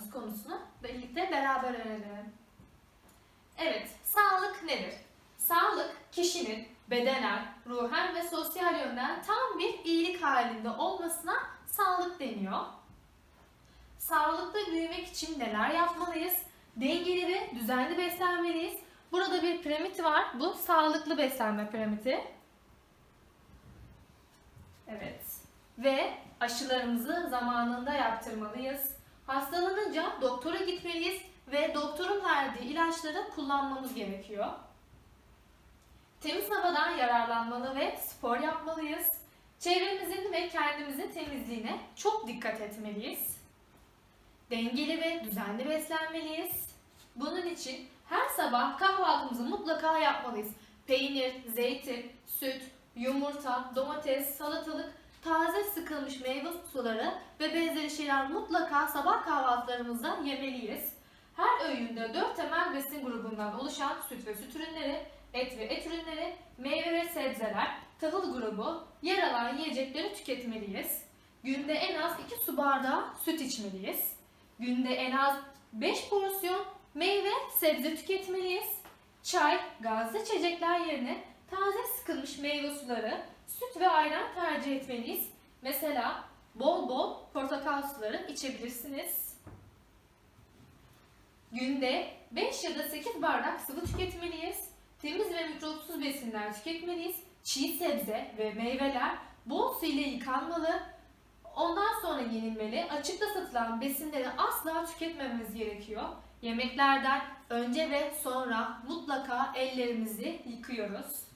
sağlığımız konusunu birlikte beraber öğrenelim. Evet, sağlık nedir? Sağlık kişinin bedenen, ruhen ve sosyal yönden tam bir iyilik halinde olmasına sağlık deniyor. Sağlıklı büyümek için neler yapmalıyız? Dengeli ve düzenli beslenmeliyiz. Burada bir piramit var. Bu sağlıklı beslenme piramidi. Evet. Ve aşılarımızı zamanında yaptırmalıyız. Hastalanınca doktora gitmeliyiz ve doktorun verdiği ilaçları kullanmamız gerekiyor. Temiz havadan yararlanmalı ve spor yapmalıyız. Çevremizin ve kendimizin temizliğine çok dikkat etmeliyiz. Dengeli ve düzenli beslenmeliyiz. Bunun için her sabah kahvaltımızı mutlaka yapmalıyız. Peynir, zeytin, süt, yumurta, domates, salatalık, taze sıkılmış meyve suları ve benzeri şeyler mutlaka sabah kahvaltılarımızda yemeliyiz. Her öğünde 4 temel besin grubundan oluşan süt ve süt ürünleri, et ve et ürünleri, meyve ve sebzeler, tahıl grubu, yer alan yiyecekleri tüketmeliyiz. Günde en az 2 su bardağı süt içmeliyiz. Günde en az 5 porsiyon meyve, sebze tüketmeliyiz. Çay, gazlı içecekler yerine taze sıkılmış meyve suları, süt ve ayran tercih etmeliyiz. Mesela bol bol portakal suları içebilirsiniz. Günde 5 ya da 8 bardak sıvı tüketmeliyiz. Temiz ve mikropsuz besinler tüketmeliyiz. Çiğ sebze ve meyveler bol su ile yıkanmalı. Ondan sonra yenilmeli. Açıkta satılan besinleri asla tüketmememiz gerekiyor. Yemeklerden önce ve sonra mutlaka ellerimizi yıkıyoruz.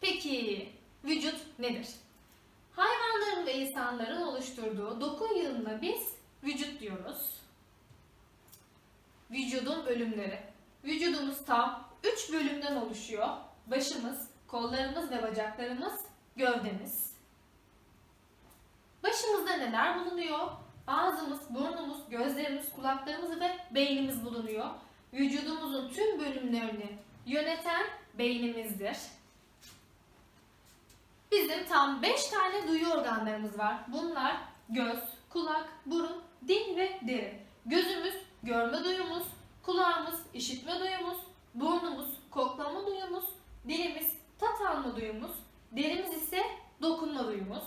Peki vücut nedir? Hayvanların ve insanların oluşturduğu doku yığınına biz vücut diyoruz. Vücudun bölümleri. Vücudumuz tam 3 bölümden oluşuyor. Başımız, kollarımız ve bacaklarımız, gövdemiz. Başımızda neler bulunuyor? Ağzımız, burnumuz, gözlerimiz, kulaklarımız ve beynimiz bulunuyor. Vücudumuzun tüm bölümlerini yöneten beynimizdir. Bizim tam 5 tane duyu organlarımız var. Bunlar göz, kulak, burun, dil ve deri. Gözümüz görme duyumuz, kulağımız işitme duyumuz, burnumuz koklama duyumuz, dilimiz tat alma duyumuz, derimiz ise dokunma duyumuz.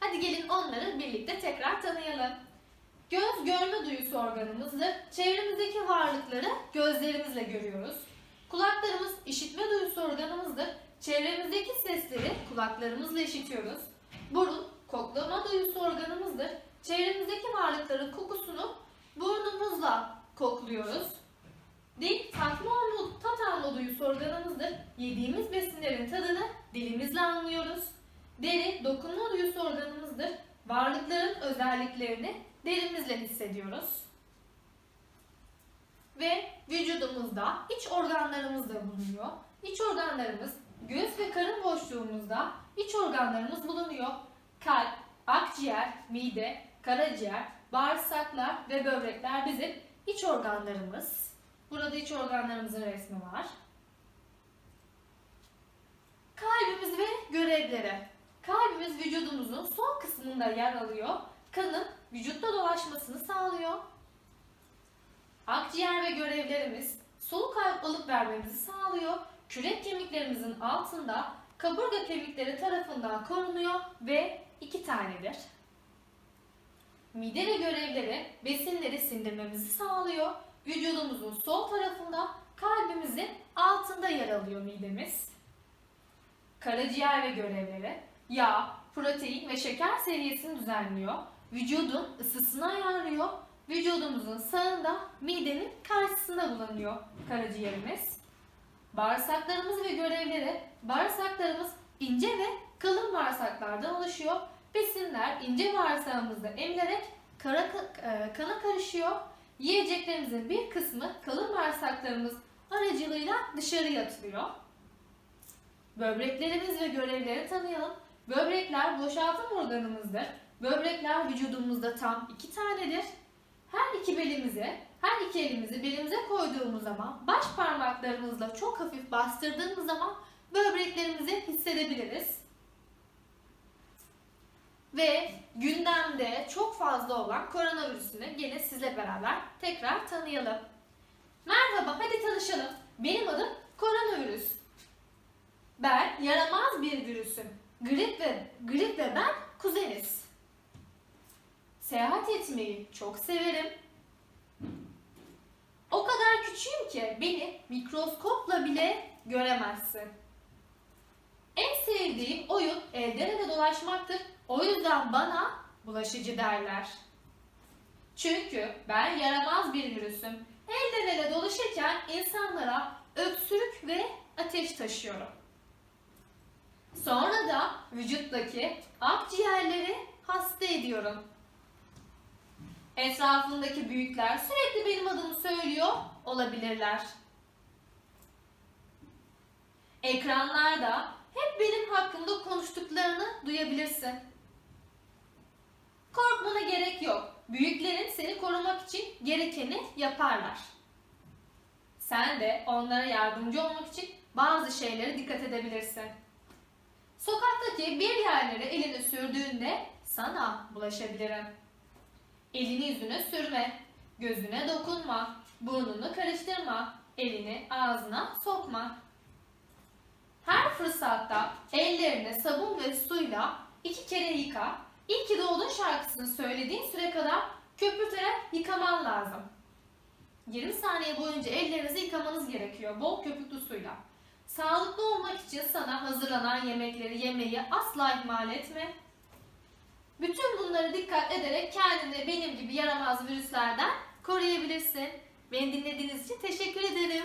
Hadi gelin onları birlikte tekrar tanıyalım. Göz görme duyusu organımızdır. Çevremizdeki varlıkları gözlerimizle görüyoruz. Kulaklarımız işitme duyusu organımızdır. Çevremizdeki sesleri kulaklarımızla işitiyoruz. Burun koklama duyusu organımızdır. Çevremizdeki varlıkların kokusunu burnumuzla kokluyoruz. Dil tatma alma, tat alma duyusu organımızdır. Yediğimiz besinlerin tadını dilimizle anlıyoruz. Deri dokunma duyusu organımızdır. Varlıkların özelliklerini derimizle hissediyoruz. Ve vücudumuzda iç organlarımız da bulunuyor. İç organlarımız göğüs ve karın boşluğumuzda iç organlarımız bulunuyor. Kalp, akciğer, mide, karaciğer, bağırsaklar ve böbrekler bizim iç organlarımız. Burada iç organlarımızın resmi var. Kalbimiz ve görevleri. Kalbimiz vücudumuzun son kısmında yer alıyor. Kanın vücutta dolaşmasını sağlıyor. Akciğer ve görevlerimiz soluk alıp vermemizi sağlıyor. Kürek kemiklerimizin altında kaburga kemikleri tarafından korunuyor ve iki tanedir. Mide ve görevleri besinleri sindirmemizi sağlıyor. Vücudumuzun sol tarafında kalbimizin altında yer alıyor midemiz. Karaciğer ve görevleri yağ, protein ve şeker seviyesini düzenliyor. Vücudun ısısını ayarlıyor. Vücudumuzun sağında midenin karşısında bulunuyor karaciğerimiz. Bağırsaklarımız ve görevleri, bağırsaklarımız ince ve kalın bağırsaklardan oluşuyor. Besinler ince bağırsağımızda emilerek kara, e, kana karışıyor. Yiyeceklerimizin bir kısmı kalın bağırsaklarımız aracılığıyla dışarıya atılıyor. Böbreklerimiz ve görevleri tanıyalım. Böbrekler boşaltım organımızdır. Böbrekler vücudumuzda tam iki tanedir. Her iki belimize, her iki elimizi belimize koyduğumuz zaman baş parmaklarımızla çok hafif bastırdığımız zaman böbreklerimizi hissedebiliriz. ve gündemde çok fazla olan koronavirüsünü gene sizle beraber tekrar tanıyalım. Merhaba, hadi tanışalım. Benim adım koronavirüs. Ben yaramaz bir virüsüm. Grip ve grip ve ben kuzeniz. Seyahat etmeyi çok severim. O kadar küçüğüm ki beni mikroskopla bile göremezsin. En sevdiğim oyun elden ele dolaşmaktır. O yüzden bana bulaşıcı derler. Çünkü ben yaramaz bir virüsüm. Elden ele dolaşırken insanlara öksürük ve ateş taşıyorum. Sonra da vücuttaki akciğerleri hasta ediyorum. Etrafındaki büyükler sürekli benim adımı söylüyor olabilirler. Ekranlarda hep benim hakkımda konuştuklarını duyabilirsin. Korkmana gerek yok. Büyüklerin seni korumak için gerekeni yaparlar. Sen de onlara yardımcı olmak için bazı şeylere dikkat edebilirsin. Sokaktaki bir yerlere elini sürdüğünde sana bulaşabilirim. Elini yüzüne sürme, gözüne dokunma, burnunu karıştırma, elini ağzına sokma. Her fırsatta ellerini sabun ve suyla iki kere yıka. İyi ki doğdun şarkısını söylediğin süre kadar köpürterek yıkaman lazım. 20 saniye boyunca ellerinizi yıkamanız gerekiyor bol köpüklü suyla. Sağlıklı olmak için sana hazırlanan yemekleri yemeyi asla ihmal etme. Bütün bunları dikkat ederek kendini benim gibi yaramaz virüslerden koruyabilirsin. Beni dinlediğiniz için teşekkür ederim.